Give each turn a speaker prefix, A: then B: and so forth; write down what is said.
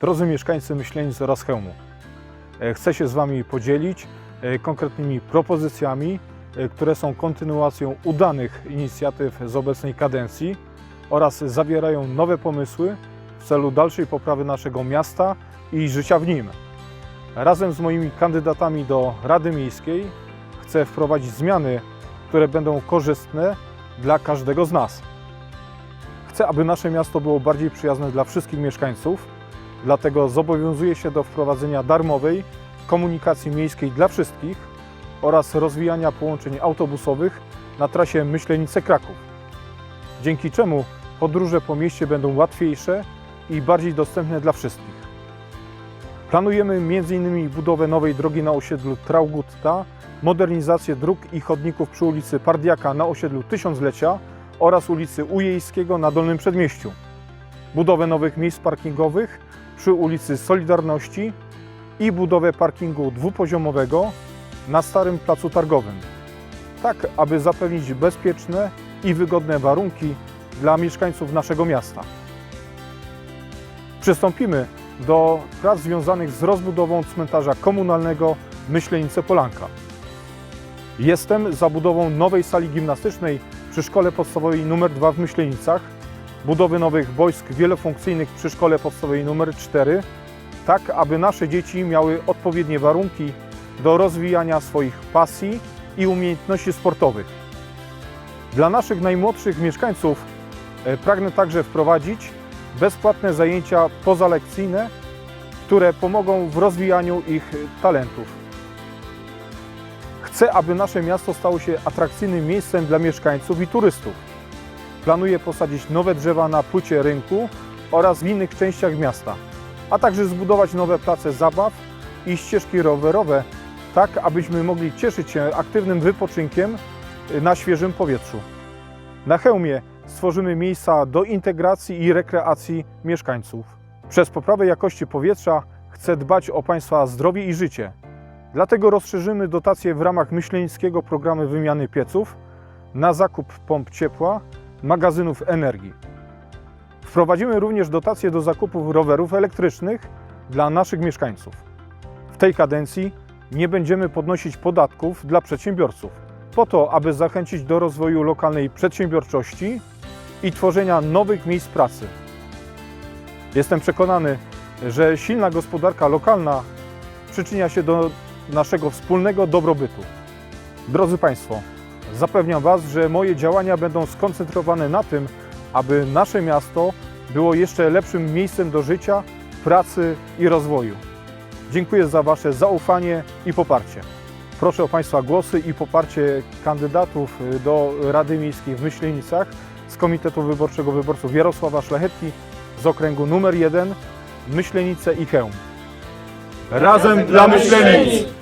A: Drodzy mieszkańcy Myślenic oraz Chełmu, e, chcę się z Wami podzielić e, konkretnymi propozycjami, e, które są kontynuacją udanych inicjatyw z obecnej kadencji oraz zawierają nowe pomysły w celu dalszej poprawy naszego miasta i życia w nim. Razem z moimi kandydatami do Rady Miejskiej chcę wprowadzić zmiany, które będą korzystne dla każdego z nas. Chcę, aby nasze miasto było bardziej przyjazne dla wszystkich mieszkańców, dlatego zobowiązuję się do wprowadzenia darmowej komunikacji miejskiej dla wszystkich oraz rozwijania połączeń autobusowych na trasie Myślenice-Kraków, dzięki czemu podróże po mieście będą łatwiejsze i bardziej dostępne dla wszystkich. Planujemy m.in. budowę nowej drogi na osiedlu Traugutta, modernizację dróg i chodników przy ulicy Pardiaka na osiedlu Tysiąclecia oraz ulicy Ujejskiego na Dolnym Przedmieściu, budowę nowych miejsc parkingowych przy ulicy Solidarności i budowę parkingu dwupoziomowego na Starym Placu Targowym, tak aby zapewnić bezpieczne i wygodne warunki dla mieszkańców naszego miasta. Przystąpimy do prac związanych z rozbudową cmentarza komunalnego Myślenice Polanka. Jestem za budową nowej sali gimnastycznej przy Szkole Podstawowej nr 2 w Myślenicach, budowy nowych boisk wielofunkcyjnych przy Szkole Podstawowej nr 4, tak aby nasze dzieci miały odpowiednie warunki do rozwijania swoich pasji i umiejętności sportowych. Dla naszych najmłodszych mieszkańców e, pragnę także wprowadzić bezpłatne zajęcia pozalekcyjne, które pomogą w rozwijaniu ich talentów. Chcę, aby nasze miasto stało się atrakcyjnym miejscem dla mieszkańców i turystów. Planuję posadzić nowe drzewa na płycie rynku oraz w innych częściach miasta, a także zbudować nowe place zabaw i ścieżki rowerowe, tak abyśmy mogli cieszyć się aktywnym wypoczynkiem na świeżym powietrzu. Na Chełmie stworzymy miejsca do integracji i rekreacji mieszkańców. Przez poprawę jakości powietrza chcę dbać o Państwa zdrowie i życie. Dlatego rozszerzymy dotacje w ramach myśleńskiego programu wymiany pieców na zakup pomp ciepła, magazynów energii. Wprowadzimy również dotacje do zakupów rowerów elektrycznych dla naszych mieszkańców. W tej kadencji nie będziemy podnosić podatków dla przedsiębiorców, po to, aby zachęcić do rozwoju lokalnej przedsiębiorczości i tworzenia nowych miejsc pracy. Jestem przekonany, że silna gospodarka lokalna przyczynia się do naszego wspólnego dobrobytu. Drodzy Państwo, zapewniam Was, że moje działania będą skoncentrowane na tym, aby nasze miasto było jeszcze lepszym miejscem do życia, pracy i rozwoju. Dziękuję za Wasze zaufanie i poparcie. Proszę o Państwa głosy i poparcie kandydatów do Rady Miejskiej w Myślenicach z Komitetu Wyborczego Wyborców Jarosława Szlachetki z okręgu numer 1 Myślenice i Chełm.
B: Razem dla Myślenic!